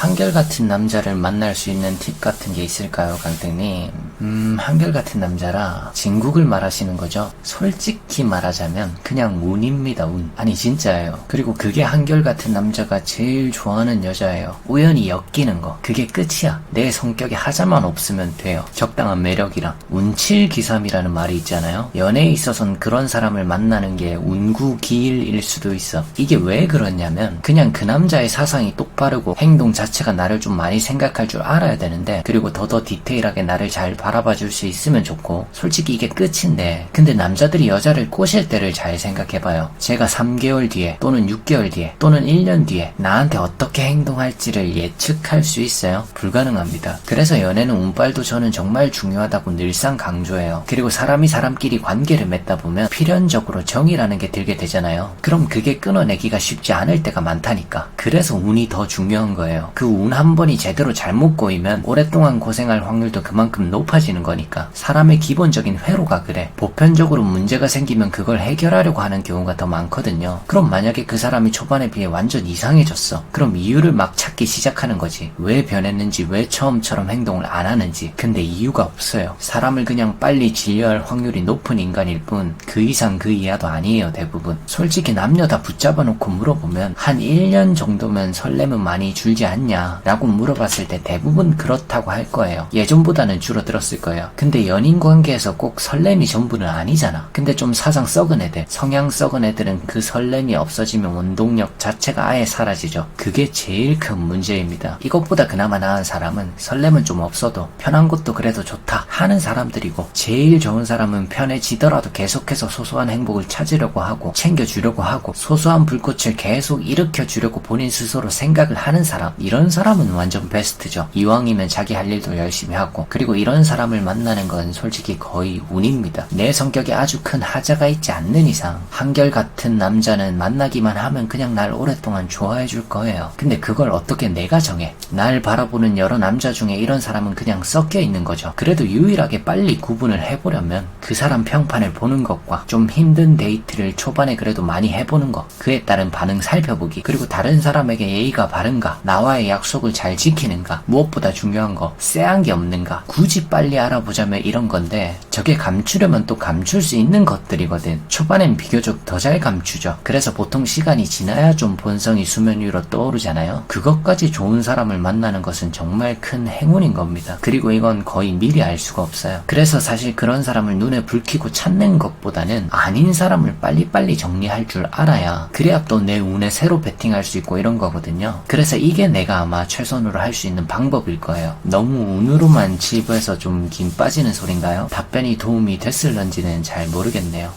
한결같은 남자를 만날 수 있는 팁 같은 게 있을까요, 강땡님? 음, 한결같은 남자라 진국을 말하시는 거죠? 솔직히 말하자면 그냥 운입니다, 운. 아니, 진짜예요. 그리고 그게 한결같은 남자가 제일 좋아하는 여자예요. 우연히 엮이는 거. 그게 끝이야. 내 성격에 하자만 없으면 돼요. 적당한 매력이랑. 운칠기삼이라는 말이 있잖아요. 연애에 있어선 그런 사람을 만나는 게 운구기일일 수도 있어. 이게 왜 그렇냐면 그냥 그 남자의 사상이 똑바르고 행동 자체가 나를 좀 많이 생각할 줄 알아야 되는데 그리고 더더 디테일하게 나를 잘 바라봐 줄 수 있으면 좋고 솔직히 이게 끝인데 근데 남자들이 여자를 꼬실 때를 잘 생각해봐요. 제가 3개월 뒤에 또는 6개월 뒤에 또는 1년 뒤에 나한테 어떻게 행동할지를 예측할 수 있어요? 불가능합니다. 그래서 연애는 운빨도 저는 정말 중요하다고 늘상 강조해요. 그리고 사람이 사람끼리 관계를 맺다 보면 필연적으로 정이라는 게 들게 되잖아요. 그럼 그게 끊어내기가 쉽지 않을 때가 많다니까. 그래서 운이 더 중요한 거예요. 그 운 한 번이 제대로 잘못 꼬이면 오랫동안 고생할 확률도 그만큼 높아 지는 거니까. 사람의 기본적인 회로가 그래. 보편적으로 문제가 생기면 그걸 해결하려고 하는 경우가 더 많거든요. 그럼 만약에 그 사람이 초반에 비해 완전 이상해졌어. 그럼 이유를 막 찾기 시작하는 거지. 왜 변했는지, 왜 처음처럼 행동을 안 하는지. 근데 이유가 없어요. 사람을 그냥 빨리 진료할 확률이 높은 인간일 뿐, 그 이상 그 이하도 아니에요, 대부분. 솔직히 남녀 다 붙잡아 놓고 물어보면, 한 1년 정도면 설렘은 많이 줄지 않냐? 라고 물어봤을 때 대부분 그렇다고 할 거예요. 예전보다는 줄어들었 을 거예요. 근데 연인 관계에서 꼭 설렘이 전부는 아니잖아. 근데 좀 사상 썩은 애들, 성향 썩은 애들은 그 설렘이 없어지면 원동력 자체가 아예 사라지죠. 그게 제일 큰 문제입니다. 이것보다 그나마 나은 사람은 설렘은 좀 없어도 편한 것도 그래도 좋다 하는 사람들이고 제일 좋은 사람은 편해지더라도 계속해서 소소한 행복을 찾으려고 하고 챙겨주려고 하고 소소한 불꽃을 계속 일으켜주려고 본인 스스로 생각을 하는 사람 이런 사람은 완전 베스트죠. 이왕이면 자기 할 일도 열심히 하고 그리고 이런 사람 을 만나는 건 솔직히 거의 운입니다. 내 성격에 아주 큰 하자가 있지 않는 이상 한결같은 남자는 만나기만 하면 그냥 날 오랫동안 좋아해 줄 거예요. 근데 그걸 어떻게 내가 정해? 날 바라보는 여러 남자 중에 이런 사람은 그냥 섞여 있는 거죠. 그래도 유일하게 빨리 구분을 해보려면 그 사람 평판을 보는 것과 좀 힘든 데이트를 초반에 그래도 많이 해보는 것, 그에 따른 반응 살펴보기, 그리고 다른 사람에게 예의가 바른가, 나와의 약속을 잘 지키는가, 무엇보다 중요한 거, 쎄한 게 없는가, 굳이 빨리 알아보자면 이런 건데, 저게 감추려면 또 감출 수 있는 것들이거든. 초반엔 비교적 더 잘 감추죠. 그래서 보통 시간이 지나야 좀 본성이 수면 위로 떠오르잖아요. 그것까지 좋은 사람을 만나는 것은 정말 큰 행운인 겁니다. 그리고 이건 거의 미리 알 수가 없어요. 그래서 사실 그런 사람을 눈에 불키고 찾는 것보다는 아닌 사람을 빨리빨리 정리할 줄 알아야 그래야 또 내 운에 새로 베팅할 수 있고 이런 거거든요. 그래서 이게 내가 아마 최선으로 할 수 있는 방법일 거예요. 너무 운으로만 치부해서 좀 긴 빠지는 소린가요? 답변이 도움이 됐을런지는 잘 모르겠네요.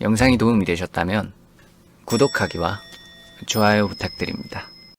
영상이 도움이 되셨다면 구독하기와 좋아요 부탁드립니다.